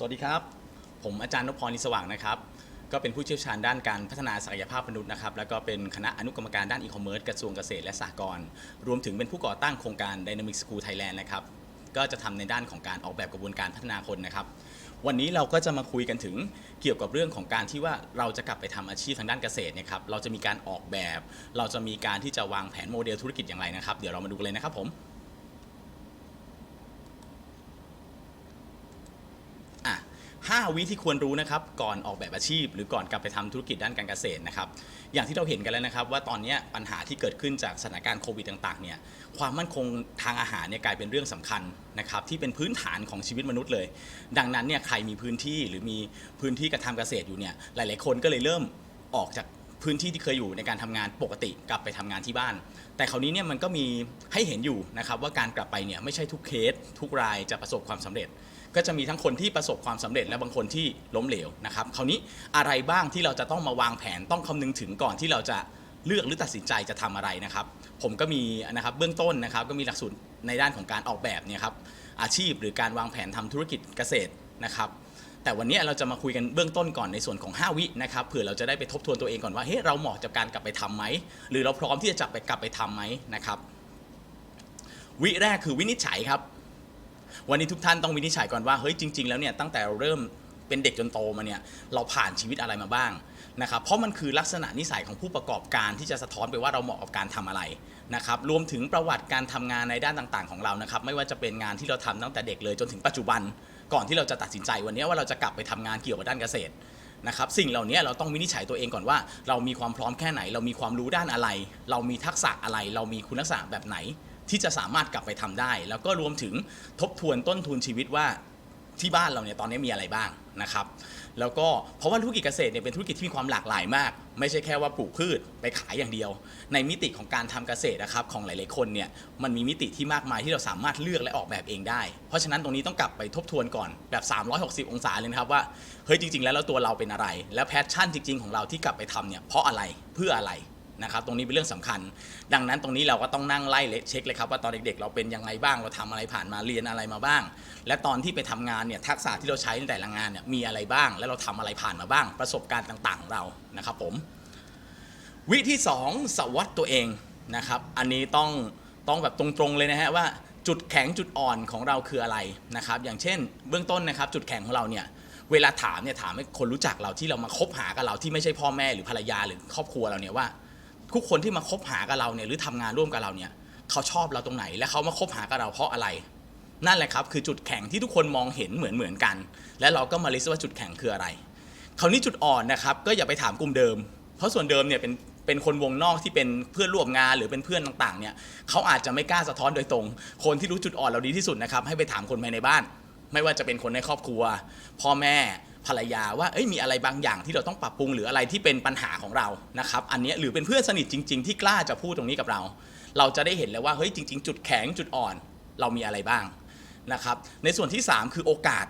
สวัสดีครับ ผมอาจารย์นพพรนิสว่างนะครับ ก็เป็นผู้เชี่ยวชาญด้านการพัฒนาศักยภาพมนุษย์นะครับ แล้วก็เป็นคณะอนุกรรมการด้านอีคอมเมิร์ซกระทรวงเกษตรและสหกรณ์ รวมถึงเป็นผู้ก่อตั้งโครงการ Dynamic School Thailand นะครับ ก็จะทำในด้านของการออกแบบกระบวนการพัฒนาคนนะครับ วันนี้เราก็จะมาคุยกันถึงเกี่ยวกับเรื่องของการที่ว่าเราจะกลับไปทำอาชีพทางด้านเกษตรนี่ยครับ เราจะมีการออกแบบ เราจะมีการที่จะวางแผนโมเดลธุรกิจอย่างไรนะครับ เดี๋ยวเรามาดูกันเลยนะครับผม 5วิที่ควรรู้นะครับก่อนออกแบบอาชีพ หรือก่อนกลับไปทำธุรกิจด้านการเกษตรนะครับอย่างที่เราเห็นกันแล้วนะครับ ว่าตอนนี้ปัญหาที่เกิดขึ้นจากสถานการณ์โควิดต่างๆเนี่ยความมั่นคงทางอาหารเนี่ยกลายเป็นเรื่องสำคัญนะครับที่เป็นพื้นฐานของชีวิตมนุษย์เลย ดังนั้นเนี่ยใครมีพื้นที่หรือมีพื้นที่การทำเกษตรอยู่เนี่ยหลาย ๆ คนก็เลยเริ่มออกจากพื้นที่ที่เคยอยู่ในการทำงานปกติกลับไปทำงานที่บ้าน แต่คราวนี้เนี่ยมันก็มีให้เห็นอยู่นะครับว่าการกลับไปเนี่ยไม่ใช่ทุกเคส ทุกรายจะประสบความสำเร็จ ก็จะมีทั้งคนที่ประสบความสำเร็จและบางคนที่ล้มเหลวนะครับคราวนี้อะไรบ้างที่เราจะต้องมาวางแผนต้องคำนึงถึงก่อนที่เราจะเลือกหรือตัดสินใจจะทำอะไรนะครับ ผมก็มีนะครับเบื้องต้นนะครับก็มีหลักสูตรในด้านของการออกแบบเนี่ยครับอาชีพหรือการวางแผนทำธุรกิจเกษตรนะครับ แต่วันนี้เราจะมาคุยกันเบื้องต้นก่อนในส่วนของ 5 วินะครับเผื่อเราจะได้ไปทบทวนตัวเองก่อนว่าเฮ้ยเราเหมาะกับการกลับไปทำไหมหรือเราพร้อมที่จะจับไปกลับไปทำไหมนะครับวิแรกคือวินิจฉัยครับ วันนี้ทุกท่านต้องวินิจฉัยก่อนว่าเฮ้ยจริง ๆ แล้วเนี่ยตั้งแต่เราเริ่มเป็นเด็กจนโตมาเนี่ยเราผ่านชีวิตอะไรมาบ้างนะครับเพราะมันคือลักษณะนิสัยของผู้ประกอบการที่จะสะท้อนไปว่าเราเหมาะกับการทำอะไรนะครับรวมถึงประวัติการทำงานในด้านต่างๆ ของเรานะครับไม่ว่าจะเป็นงานที่เราทำตั้งแต่เด็กเลยจนถึงปัจจุบัน ก่อนที่เราจะตัดสินใจวันนี้ว่าเราจะกลับไปทำงานเกี่ยวกับด้านเกษตรนะครับสิ่งเหล่านี้เราต้องวินิจฉัยตัวเองก่อนว่า เรามีความพร้อมแค่ไหน เรามีความรู้ด้านอะไร เรามีทักษะอะไร เรามีคุณลักษณะแบบไหน ที่จะสามารถกลับไปทำได้ แล้วก็รวมถึงทบทวนต้นทุนชีวิตว่า ที่บ้านเราเนี่ยตอนนี้มีอะไรบ้างนะครับแล้วก็เพราะว่าธุรกิจเกษตรเนี่ยเป็นธุรกิจที่มีความหลากหลายมาก ไม่ใช่แค่ว่าปลูกพืชไปขายอย่างเดียว ในมิติของการทำเกษตรนะครับของหลาย ๆ คนเนี่ยมันมีมิติที่มากมายที่เราสามารถเลือกและออกแบบเองได้ เพราะฉะนั้นตรงนี้ต้องกลับไปทบทวนก่อนแบบ 360 องศาเลยนะครับว่าเฮ้ยจริง ๆ แล้วตัวเราเป็นอะไร แล้วแพชชั่นจริง ๆ ของเราที่กลับไปทำเนี่ยเพราะอะไรเพื่ออะไร นะครับตรงนี้เป็นเรื่องสำคัญ ดังนั้นตรงนี้เราก็ต้องนั่งไล่เช็คเลยครับว่าตอนเด็กๆ เราเป็นยังไงบ้างเราทำอะไรผ่านมาเรียนอะไรมาบ้าง และตอนที่ไปทำงานเนี่ยทักษะที่เราใช้ในแต่ละงานเนี่ยมีอะไรบ้าง และเราทำอะไรผ่านมาบ้าง ประสบการณ์ต่างๆของเรานะครับผมวิที่สองสวัสดตัวเองนะครับอันนี้ต้องต้องแบบตรงๆเลยนะฮะว่าจุดแข็งจุดอ่อนของเราคืออะไรนะครับอย่างเช่น เบื้องต้นนะครับจุดแข็งของเราเนี่ยเวลาถามเนี่ยถามให้คนรู้จักเราที่เรามาคบหากับเราที่ไม่ใช่พ่อแม่หรือภรรยาหรือครอบครัวเราเนี่ยว่า ทุกคนที่มาคบหากับเราเนี่ยหรือทำงานร่วมกับเราเนี่ยเขาชอบเราตรงไหน และเขามาคบหากับเราเพราะอะไร นั่นแหละครับ คือจุดแข็งที่ทุกคนมองเห็นเหมือนเหมือนกัน และเราก็มาลิสต์ว่าจุดแข็งคืออะไร คราวนี้จุดอ่อนนะครับ ก็อย่าไปถามกลุ่มเดิม เพราะส่วนเดิมเนี่ยเป็นเป็นคนวงนอกที่เป็นเพื่อนร่วมงานหรือเป็นเพื่อนต่างๆเนี่ยเขาอาจจะไม่กล้าสะท้อนโดยตรง คนที่รู้จุดอ่อนเราดีที่สุดนะครับให้ไปถามคนภายในบ้าน ไม่ว่าจะเป็นคนในครอบครัว พ่อแม่ ภรรยาว่าเอ้ยมีอะไรบางอย่างที่เราต้องปรับปรุงหรืออะไรที่เป็นปัญหาของเรานะครับอันนี้หรือเป็นเพื่อนสนิทจริง ๆ ที่กล้าจะพูดตรงนี้กับเรา เราจะได้เห็นแล้วว่าเฮ้ยจริง ๆ จุดแข็งจุดอ่อน เรามีอะไรบ้างนะครับในส่วนที่ 3 คือโอกาส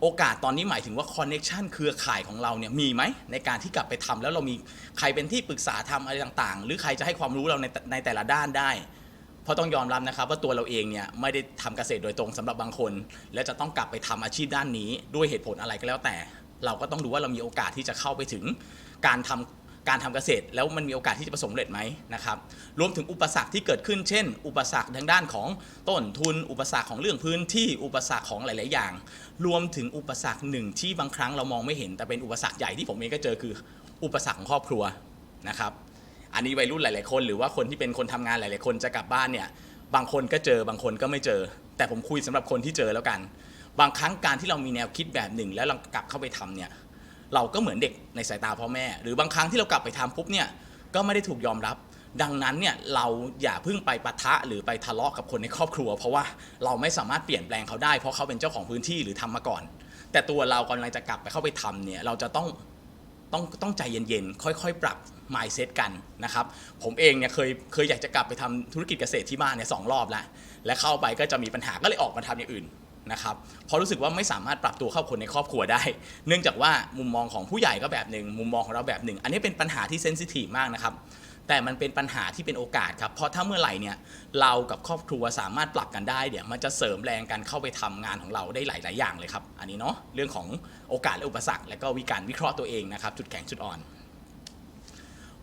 โอกาสตอนนี้หมายถึงว่าคอนเน็ชันเครือข่ายของเราเนี่ยมีไหมในการที่กลับไปทำแล้วเรามีใครเป็นที่ปรึกษาทำอะไรต่างๆ หรือใครจะให้ความรู้เราในในแต่ละด้านได้ เพราะต้องยอมรับนะครับว่าตัวเราเองเนี่ยไม่ได้ทำเกษตรโดยตรงสำหรับบางคน และจะต้องกลับไปทำอาชีพด้านนี้ด้วยเหตุผลอะไรก็แล้วแต่ เราก็ต้องดูว่าเรามีโอกาสที่จะเข้าไปถึงการทำการทำเกษตร แล้วมันมีโอกาสที่จะประสบความสำเร็จไหมนะครับรวมถึงอุปสรรคที่เกิดขึ้นเช่น อุปสรรคทางด้านของต้นทุน อุปสรรคของเรื่องพื้นที่อุปสรรคของหลาย ๆ อย่าง รวมถึงอุปสรรคหนึ่งที่บางครั้งเรามองไม่เห็น แต่เป็นอุปสรรคใหญ่ที่ผมเองก็เจอคือ อุปสรรคของครอบครัวนะครับ อันนี้วัยรุ่นหลาย ๆ คนหรือว่าคนที่เป็นคนทำงานหลาย ๆ คนจะกลับบ้านเนี่ยบางคนก็เจอบางคนก็ไม่เจอ แต่ผมคุยสำหรับคนที่เจอแล้วกัน บางครั้งการที่เรามีแนวคิดแบบหนึ่ง แล้วเรากลับเข้าไปทำเนี่ยเราก็เหมือนเด็กในสายตาพ่อแม่ หรือบางครั้งที่เรากลับไปทำปุ๊บเนี่ยก็ไม่ได้ถูกยอมรับ ดังนั้นเนี่ยเราอย่าเพิ่งไปปะทะหรือไปทะเลาะกับคนในครอบครัว เพราะว่าเราไม่สามารถเปลี่ยนแปลงเขาได้เพราะเขาเป็นเจ้าของพื้นที่หรือทำมาก่อน แต่ตัวเรากำลังจะกลับไปเข้าไปทำเนี่ยเราจะต้อง ต้องต้องใจเย็นๆ ค่อยๆ ปรับ mindset กันนะครับ ผมเองเนี่ยเคยเคยอยากจะกลับไปทำธุรกิจเกษตรที่บ้านเนี่ยสองรอบแล้ว และเข้าไปก็จะมีปัญหาก็เลยออกมาทำอย่างอื่นนะครับเพราะรู้สึกว่าไม่สามารถปรับตัวเข้าคนในครอบครัวได้ เนื่องจากว่ามุมมองของผู้ใหญ่ก็แบบหนึ่งมุมมองของเราแบบหนึ่ง อันนี้เป็นปัญหาที่เซนซิทีฟมากนะครับ แต่มันเป็นปัญหาที่เป็นโอกาสครับ เพราะถ้าเมื่อไหร่เนี่ยเรากับครอบครัวสามารถปรับกันได้เนี่ยวมันจะเสริมแรงการเข้าไปทำงานของเราได้หลาย ๆ อย่างเลยครับ อันนี้เนาะเรื่องของโอกาสและอุปสรรค และก็วิการวิเคราะห์ตัวเองนะครับ จุดแข็งจุดอ่อน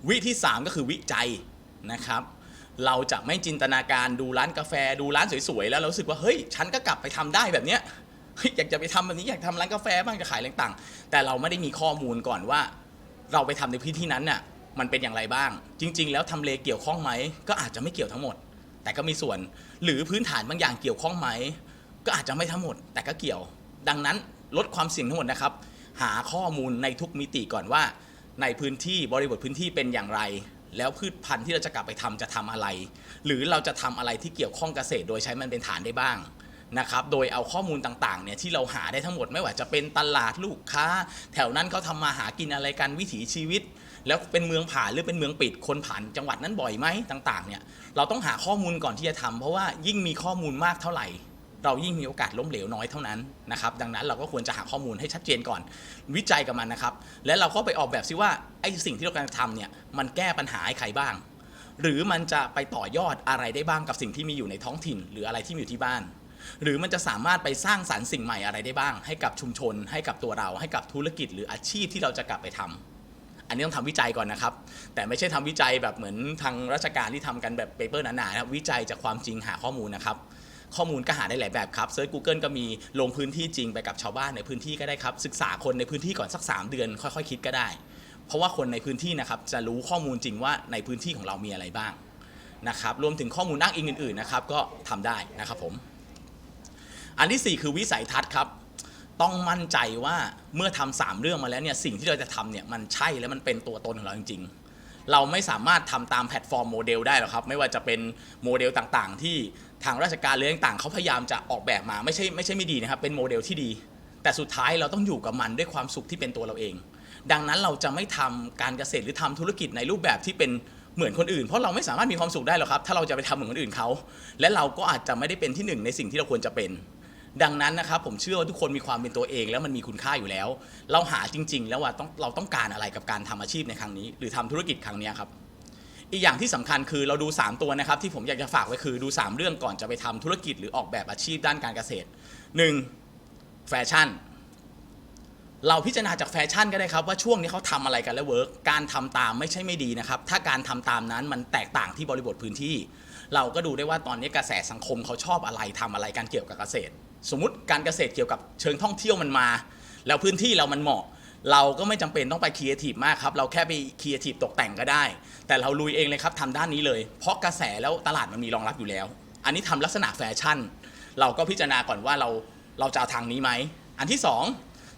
วิที่ 3 ก็คือวิจัยนะครับ เราจะไม่จินตนาการดูร้านกาแฟดูร้านสวย ๆ แล้วเราสึกว่าเฮ้ยฉันก็กลับไปทำได้แบบเนี้ยอยากจะไปทำแบบนี้อยากทำร้านกาแฟบ้างจะขายอะไรต่างแต่เราไม่ได้มีข้อมูลก่อนว่า เราไปทำในพื้นที่นั้นน่ะ มันเป็นอย่างไรบ้าง จริง ๆ แล้วทำเลเกี่ยวข้องไหมก็อาจจะไม่เกี่ยวทั้งหมด แต่ก็มีส่วน หรือพื้นฐานบางอย่างเกี่ยวข้องไหมก็อาจจะไม่ทั้งหมด แต่ก็เกี่ยว ดังนั้นลดความเสี่ยงทั้งหมดนะครับ หาข้อมูลในทุกมิติก่อนว่า ในพื้นที่บริบทพื้นที่เป็นอย่างไร แล้วพืชพันธุ์ที่เราจะกลับไปทำจะทำอะไร หรือเราจะทำอะไรที่เกี่ยวข้องเกษตร โดยใช้มันเป็นฐานได้บ้างนะครับ โดยเอาข้อมูลต่างๆเนี่ยที่เราหาได้ทั้งหมดไม่ว่าจะเป็นตลาดลูกค้า แถวนั้นเขาทำมาหากินอะไรกันวิถีชีวิต แล้วเป็นเมืองผ่านหรือเป็นเมืองปิดคนผ่านจังหวัดนั้นบ่อยไหมต่างๆเนี่ยเราต้องหาข้อมูลก่อนที่จะทำเพราะว่ายิ่งมีข้อมูลมากเท่าไหร่ เรายิ่งมีโอกาสล้มเหลวน้อยเท่านั้นนะครับดังนั้นเราก็ควรจะหาข้อมูลให้ชัดเจนก่อน วิจัยกับมันนะครับ และเราก็ไปออกแบบซิว่าไอ้สิ่งที่เรากำลังทำเนี่ยมันแก้ปัญหาให้ใครบ้าง หรือมันจะไปต่อยอดอะไรได้บ้างกับสิ่งที่มีอยู่ในท้องถิ่น หรืออะไรที่มีอยู่ที่บ้านหรือมันจะสามารถไปสร้างสรรค์สิ่งใหม่อะไรได้บ้าง ให้กับชุมชน ให้กับตัวเรา ให้กับธุรกิจหรืออาชีพที่เราจะกลับไปทำ อันนี้ต้องทำวิจัยก่อนนะครับ แต่ไม่ใช่ทำวิจัยแบบเหมือนทางราชการที่ทำกันแบบเปเปอร์หนาๆนะวิจัยจากความจริงหาข้อมูลนะครับข้อมูลก็หาได้หลายแบบครับเซิร์ช Google ก็มีลงพื้นที่จริงไปกับชาวบ้านในพื้นที่ก็ได้ครับ ศึกษาคนในพื้นที่ก่อนสัก 3 เดือนค่อยๆคิดก็ได้ เพราะว่าคนในพื้นที่นะครับจะรู้ข้อมูลจริงว่าในพื้นที่ของเรามีอะไรบ้างนะครับรวมถึงข้อมูลอ้างอิงอื่นๆนะครับก็ทำได้นะครับผมอันที่ 4 คือวิสัยทัศน์ครับ ต้องมั่นใจว่าเมื่อทำสามเรื่องมาแล้วเนี่ยสิ่งที่เราจะทำเนี่ยมันใช่และมันเป็นตัวตนของเราจริง ๆ เราไม่สามารถทำตามแพลตฟอร์มโมเดลได้หรอกครับ ไม่ว่าจะเป็นโมเดลต่างๆ ที่ทางราชการหรือต่างเขาพยายามจะออกแบบมาไม่ใช่ไม่ใช่ไม่ดีนะครับ เป็นโมเดลที่ดี แต่สุดท้ายเราต้องอยู่กับมันด้วยความสุขที่เป็นตัวเราเอง ดังนั้นเราจะไม่ทำการเกษตรหรือทำธุรกิจในรูปแบบที่เป็นเหมือนคนอื่น เพราะเราไม่สามารถมีความสุขได้หรอกครับ ถ้าเราจะไปทำเหมือนคนอื่นเขาและเราก็อาจจะไม่ได้เป็นที่หนึ่งในสิ่งที่เราควรจะเป็น ดังนั้นนะครับผมเชื่อว่าทุกคนมีความเป็นตัวเอง แล้วมันมีคุณค่าอยู่แล้ว เราหาจริง ๆ แล้วว่าต้องเราต้องการอะไรกับการทำอาชีพในครั้งนี้ หรือทำธุรกิจครั้งนี้ครับอีกอย่างที่สำคัญคือเราดู 3 ตัวนะครับที่ผมอยากจะฝากไว้คือดู 3 เรื่องก่อนจะไปทำธุรกิจหรือออกแบบอาชีพด้านการเกษตร 1. แฟชั่น เราพิจารณาจากแฟชั่นก็ได้ครับว่าช่วงนี้เขาทำอะไรกันแล้วเวิร์กการทำตามไม่ใช่ไม่ดีนะครับ ถ้าการทำตามนั้นมันแตกต่างที่บริบทพื้นที่ เราก็ดูได้ว่าตอนนี้กระแสสังคมเขาชอบอะไรทำอะไรการเกี่ยวกับเกษตร สมมติการเกษตรเกี่ยวกับเชิงท่องเที่ยวมันมา แล้วพื้นที่เรามันเหมาะ เราก็ไม่จำเป็นต้องไปครีเอทีฟมากครับ เราแค่ไปครีเอทีฟตกแต่งก็ได้ แต่เราลุยเองเลยครับทำด้านนี้เลย เพราะกระแสแล้วตลาดมันมีรองรับอยู่แล้ว อันนี้ทำลักษณะแฟชั่น เราก็พิจารณาก่อนว่าเราเราจะเอาทางนี้ไหม อันที่สอง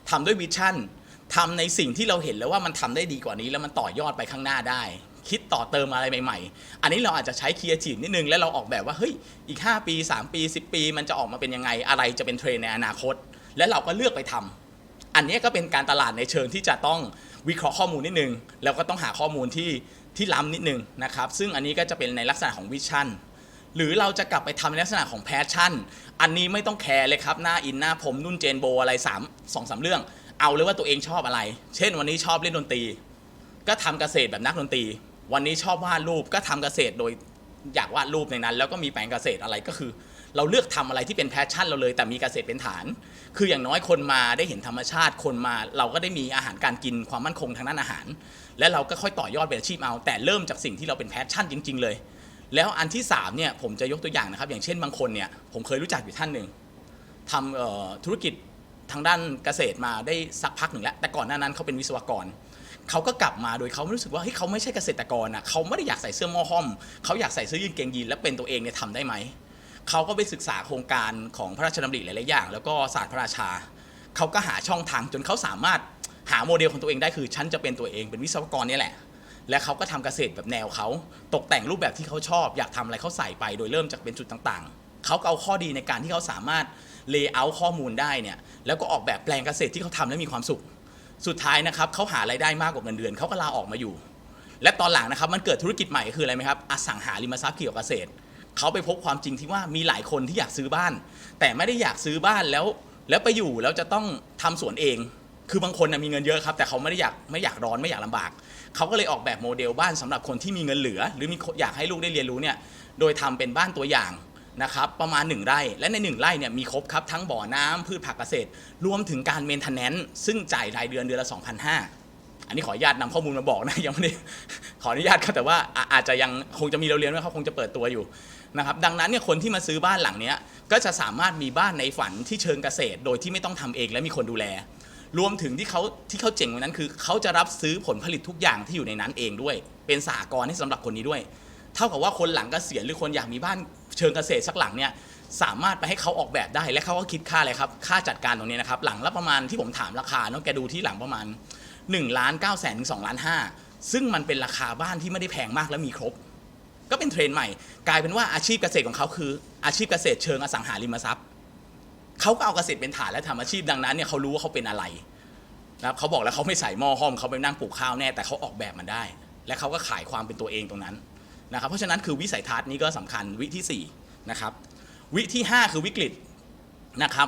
ทำด้วยวิชั่นทำในสิ่งที่เราเห็นแล้วว่ามันทำได้ดีกว่านี้แล้วมันต่อยอดไปข้างหน้าได้ คิดต่อเติมอะไรใหม่ๆ อันนี้เราอาจจะใช้ครีเอทีฟนิดนึง แล้วเราออกแบบว่าเฮ้ยอีก 5 ปี 3 ปี 10 ปี มันจะออกมาเป็นยังไงอะไรจะเป็นเทรนในอนาคต และเราก็เลือกไปทำอันนี้ก็เป็นการตลาดในเชิงที่จะต้องวิเคราะห์ข้อมูลนิดนึง แล้วก็ต้องหาข้อมูลที่ที่ล้ำนิดนึงนะครับซึ่งอันนี้ก็จะเป็นในลักษณะของวิชั่นหรือเราจะกลับไปทำในลักษณะของแพชชั่น อันนี้ไม่ต้องแคร์เลยครับ หน้าอินหน้าผมนุ่นเจนโบอะไร3 2 3 เรื่อง เอาเลยว่าตัวเองชอบอะไร เช่นวันนี้ชอบเล่นดนตรี ก็ทำเกษตรแบบนักดนตรี วันนี้ชอบวาดรูปก็ทำเกษตรโดยอยากวาดรูปในนั้น แล้วก็มีแปลงเกษตรอะไรก็คือ เราเลือกทำอะไรที่เป็นแพชชั่นเราเลย แต่มีเกษตรเป็นฐาน คืออย่างน้อยคนมาได้เห็นธรรมชาติคนมา เราก็ได้มีอาหารการกินความมั่นคงทางด้านอาหาร และเราก็ค่อยต่อยอดเป็นอาชีพเอา แต่เริ่มจากสิ่งที่เราเป็นแพชชั่นจริง ๆ เลย แล้วอันที่สามเนี่ยผมจะยกตัวอย่างนะครับ อย่างเช่นบางคนเนี่ยผมเคยรู้จักอยู่ท่านหนึ่งทำธุรกิจทางด้านเกษตรมาได้สักพักหนึ่งแล้วแต่ก่อนหน้านั้นเขาเป็นวิศวกร เขาก็กลับมาโดยเขารู้สึกว่าเฮ้ยเขาไม่ใช่เกษตรกรอะเขาไม่ได้อยากใส่เสื้อหม้อห้อม เขาอยากใส่เสื้อยืดเกงยีนแล้วเป็นตัวเองเนี่ยทำได้ไหมเขาก็ไปศึกษาโครงการของพระราชดำริหลายๆอย่าง แล้วก็ศาสตร์พระราชา เขาก็หาช่องทางจนเขาสามารถหาโมเดลของตัวเองได้คือฉันจะเป็นตัวเองเป็นวิศวกรนี่แหละ และเขาก็ทำเกษตรแบบแนวเขาตกแต่งรูปแบบที่เขาชอบ อยากทำอะไรเขาใส่ไป โดยเริ่มจากเป็นจุดต่างๆ เขาก็เอาข้อดีในการที่เขาสามารถเลเยอร์ข้อมูลได้เนี่ยแล้วก็ออกแบบแปลงเกษตรที่เขาทำแล้วมีความสุข สุดท้ายนะครับเขาหารายได้มากกว่าเงินเดือนเขาก็ลาออกมาอยู่ และตอนหลังนะครับมันเกิดธุรกิจใหม่คืออะไรไหมครับอสังหาริมทรัพย์เกี่ยวกับเกษตรเขาไปพบความจริงที่ว่ามีหลายคนที่อยากซื้อบ้าน แต่ไม่ได้อยากซื้อบ้านแล้ว แล้วไปอยู่แล้วจะต้องทำสวนเอง คือบางคนนะมีเงินเยอะครับ แต่เขาไม่ได้อยากไม่อยากร้อนไม่อยากลำบากเขาก็เลยออกแบบโมเดลบ้านสำหรับคนที่มีเงินเหลือ หรือมีอยากให้ลูกได้เรียนรู้เนี่ยโดยทำเป็นบ้านตัวอย่าง นะครับประมาณ 1 ไร่ และใน 1 ไร่เนี่ยมีครบครับทั้งบ่อน้ำพืชผักเกษตร รวมถึงการเมนเทนแนนซ์ซึ่งจ่ายรายเดือนเดือนละ 2,500 อันนี้ขออนุญาตนำข้อมูลมาบอกนะยังไม่ได้ขออนุญาตครับแต่ว่าออาจจะยังคงจะมีเราเรียนว่าเขาคงจะเปิดตัวอยู่นะครับดังนั้นเนี่ยคนที่มาซื้อบ้านหลังนี้ก็จะสามารถมีบ้านในฝันที่เชิงเกษตร โดยที่ไม่ต้องทำเองและมีคนดูแล รวมถึงที่เขาที่เขาเจ๋งว่านั้นคือเขาจะรับซื้อผลผลิตทุกอย่างที่อยู่ในนั้นเองด้วย เป็นสากลให้สำหรับคนนี้ด้วย เท่ากับว่าคนหลังกเกษียณหรือคนอยากมีบ้าน เชิงเกษตรสักหลังเนี่ยสามารถไปให้เขาออกแบบได้และเขาก็คิดค่าเลยครับค่าจัดการตรงนี้นะครับหลังละประมาณที่ผมถามราคาเนาะแกดูที่หลังประมาณ1ล้าน9แสนถึง2ล้าน5ซึ่งมันเป็นราคาบ้านที่ไม่ได้แพงมากและมีครบ ก็เป็นเทรนด์ใหม่ กลายเป็นว่าอาชีพเกษตรของเขาคือ อาชีพเกษตรเชิงอสังหาริมทรัพย์เขาก็เอาเกษตรเป็นฐานและทำอาชีพดังนั้นเนี่ยเขารู้ว่าเขาเป็นอะไรนะครับเขาบอกแล้วเขาไม่ใส่หม้อห้อมเขาไปนั่งปลูกข้าวแน่แต่เขาออกแบบมันได้ และเขาก็ขายความเป็นตัวเองตรงนั้น นะครับเพราะฉะนั้นคือวิสัยทัศน์นี้ก็สำคัญวิที่สี่นะครับวิที่ห้าคือวิกฤตนะครับ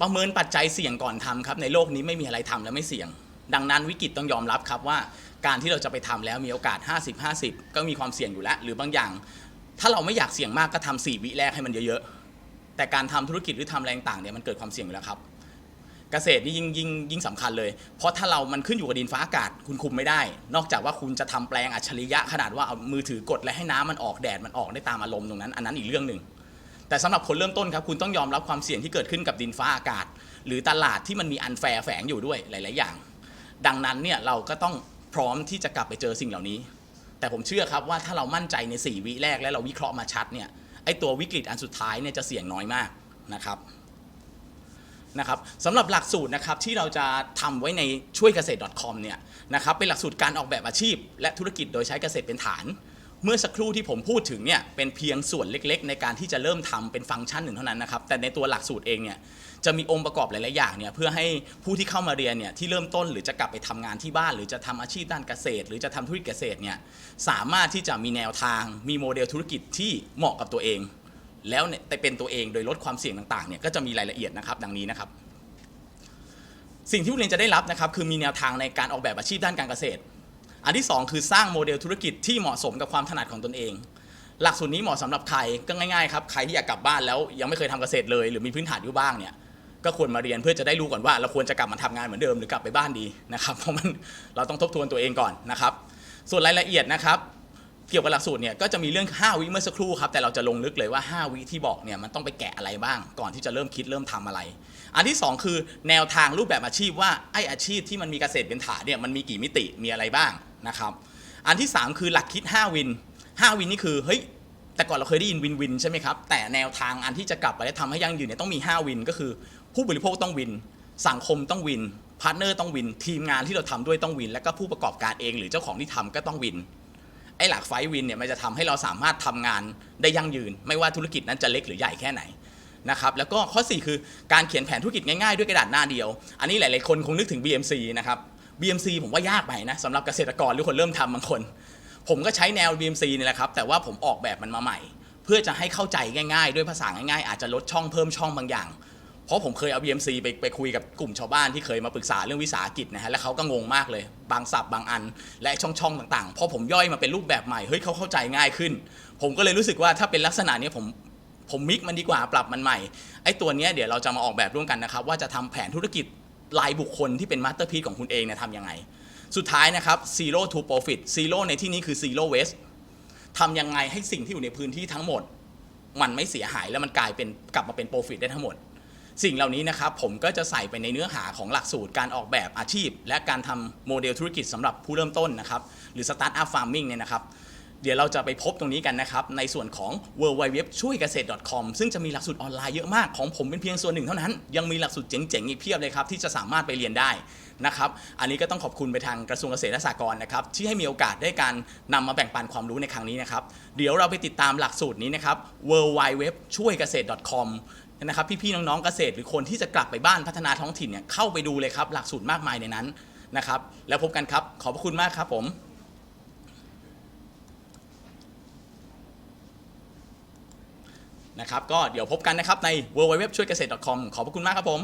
ประเมินปัจจัยเสี่ยงก่อนทำครับในโลกนี้ไม่มีอะไรทำแล้วไม่เสี่ยง ดังนั้นวิกฤตต้องยอมรับครับว่าการที่เราจะไปทำแล้วมีโอกาส 50-50 ก็มีความเสี่ยงอยู่แล้ว หรือบางอย่าง ถ้าเราไม่อยากเสี่ยงมากก็ทำสี่วิแรกให้มันเยอะๆแต่การทำธุรกิจหรือทำอะไรต่างเนี่ยมันเกิดความเสี่ยงอยู่แล้วครับ เกษตรนี่ยิ่งยิ่งยิ่งสำคัญเลย เพราะถ้าเรามันขึ้นอยู่กับดินฟ้าอากาศคุณคุมไม่ได้ นอกจากว่าคุณจะทำแปลงอัจฉริยะขนาดว่าเอามือถือกดและให้น้ำมันออกแดดมันออกได้ตามอารมณ์ตรงนั้น อันนั้นอีกเรื่องหนึ่ง แต่สำหรับคนเริ่มต้นครับคุณต้องยอมรับความเสี่ยงที่เกิดขึ้นกับดินฟ้าอากาศ หรือตลาดที่มันมีอันแฟร์แฝงอยู่ด้วยหลาย ๆ อย่าง ดังนั้นเนี่ยเราก็ต้องพร้อมที่จะกลับไปเจอสิ่งเหล่านี้ แต่ผมเชื่อครับว่าถ้าเรามั่นใจใน 4 วิแรกและเราวิเคราะห์มาชัดเนี่ยไอตัววิกฤตอันสุดท้ายเนี่ยจะเสี่ยงน้อยมากนะครับ นะครับสำหรับหลักสูตรนะครับที่เราจะทำไว้ในช่วยเกษตร .com เนี่ยนะครับเป็นหลักสูตรการออกแบบอาชีพ และธุรกิจโดยใช้เกษตรเป็นฐาน เมื่อสักครู่ที่ผมพูดถึงเนี่ยเป็นเพียงส่วนเล็กๆ ในการที่จะเริ่มทำเป็นฟังก์ชันหนึ่งเท่านั้นนะครับแต่ในตัวหลักสูตรเองเนี่ยจะมีองค์ประกอบหลายๆอย่างเนี่ยเพื่อให้ผู้ที่เข้ามาเรียนเนี่ยที่เริ่มต้นหรือจะกลับไปทำงานที่บ้าน หรือจะทำอาชีพด้านเกษตร หรือจะทำธุรกิจเกษตรเนี่ยสามารถที่จะมีแนวทางมีโมเดลธุรกิจที่เหมาะกับตัวเอง แล้วเนี่ยแต่เป็นตัวเองโดยลดความเสี่ยงต่างๆเนี่ยก็จะมีรายละเอียดนะครับ ดังนี้นะครับ สิ่งที่ผู้เรียนจะได้รับนะครับ คือมีแนวทางในการออกแบบอาชีพด้านการเกษตร อันที่ 2 คือสร้างโมเดลธุรกิจที่เหมาะสมกับความถนัดของตนเอง หลักสูตรนี้เหมาะสำหรับใครก็ง่ายๆครับใครที่อยากกลับบ้านแล้วยังไม่เคยทำเกษตรเลย หรือมีพื้นฐานอยู่บ้างเนี่ยก็ควรมาเรียนเพื่อจะได้รู้ก่อนว่า เราควรจะกลับมาทำงานเหมือนเดิมหรือกลับไปบ้านดีนะครับเพราะมันเราต้องทบทวนตัวเองก่อนนะครับ ส่วนรายละเอียดนะครับ เกี่ยวกับหลักสูตรเนี่ยก็จะมีเรื่อง 5 วิเมื่อสักครู่ครับแต่เราจะลงลึกเลยว่า 5 วิที่บอกเนี่ยมันต้องไปแกะอะไรบ้าง ก่อนที่จะเริ่มคิดเริ่มทำอะไร อันที่ 2 คือแนวทางรูปแบบอาชีพว่าไออาชีพที่มันมีเกษตรเป็นฐานเนี่ยมันมีกี่มิติมีอะไรบ้างนะครับอันที่ 3 คือหลักคิด 5 วิน 5 วินนี่คือเฮ้ยแต่ก่อนเราเคยได้ยินวินวินใช่ไหมครับแต่แนวทางอันที่จะกลับไปและทำให้ยั่งยืนเนี่ยต้องมี 5 วิน ก็คือ ผู้บริโภคต้องวิน สังคมต้องวินพาร์ทเนอร์ต้องวิน ทีมงานที่เราทำด้วยต้องวิน และก็ผู้ประกอบการเองหรือเจ้าของที่ทำก็ต้องวิน ไอ้หลักไฟวินเนี่ยมันจะทำให้เราสามารถทำงานได้ยั่งยืน ไม่ว่าธุรกิจนั้นจะเล็กหรือใหญ่แค่ไหนนะครับแล้วก็ข้อ 4 คือการเขียนแผนธุรกิจง่ายๆ ด้วยกระดาษหน้าเดียว อันนี้หลายๆคนคงนึกถึง BMC นะครับ BMC ผมว่ายากไปนะสำหรับเกษตรกรหรือคนเริ่มทำบางคน ผมก็ใช้แนว BMC นี่แหละครับ แต่ว่าผมออกแบบมันมาใหม่ เพื่อจะให้เข้าใจง่ายๆ ด้วยภาษาง่ายๆ อาจจะลดช่องเพิ่มช่องบางอย่าง เพราะผมเคยเอา BMC ไปไปคุยกับกลุ่มชาวบ้านที่เคยมาปรึกษาเรื่องวิสาหกิจนะฮะแล้วเขาก็งงมากเลย บางศัพท์บางอันและช่องช่องๆต่างๆพอผมย่อยมาเป็นรูปแบบใหม่เฮ้ยเขาเข้าใจง่ายขึ้น ผมก็เลยรู้สึกว่าถ้าเป็นลักษณะนี้ผมผมมิกมันดีกว่าปรับมันใหม่ไอ้ตัวนี้เดี๋ยวเราจะมาออกแบบร่วมกันนะครับ ว่าจะทำแผนธุรกิจรายบุคคลที่เป็นมาสเตอร์พี e ของคุณเองเนี่ยทำยังไง สุดท้ายนะครับ zero to profit zero ในที่นี้คือ zero waste ทำยังไงให้สิ่งที่อยู่ในพื้นที่ทั้งหมด มันไม่เสียหายแล้วมันกลายเป็นกลับมาเป็น profit ได้ทั้งหมด สิ่งเหล่านี้นะครับผมก็จะใส่ไปในเนื้อหาของหลักสูตรการออกแบบอาชีพ และการทำโมเดลธุรกิจสำหรับผู้เริ่มต้นนะครับหรือ Start up Farming เนี่ยนะครับเดี๋ยวเราจะไปพบตรงนี้กันนะครับ ในส่วนของ w w w ช่วยเกษตร .com ซึ่งจะมีหลักสูตรออนไลน์เยอะมากของผมเป็นเพียงส่วนหนึ่งเท่านั้น ยังมีหลักสูตรเจ๋งๆ อีกเพียบเลยครับที่จะสามารถไปเรียนได้นะครับ อันนี้ก็ต้องขอบคุณไปทางกระทรวงเกษตรและสหกรณ์นะครับที่ให้มีโอกาสได้การนำมาแบ่งปันความรู้ในครั้งนี้นะครับ เดี๋ยวเราไปติดตามหลักสูตรนี้นะครับ w w w ช่วยเกษตร .com นะครับพี่ๆน้องๆเกษตร หรือคนที่จะกลับไปบ้านพัฒนาท้องถิ่นเนี่ยเข้าไปดูเลยครับ หลักสูตรมากมายในนั้นนะครับ แล้วพบกันครับ ขอบพระคุณมากครับผมนะครับก็เดี๋ยวพบกันนะครับใน w w w ช่วยเกษตร .com ขอบพระคุณมากครับผม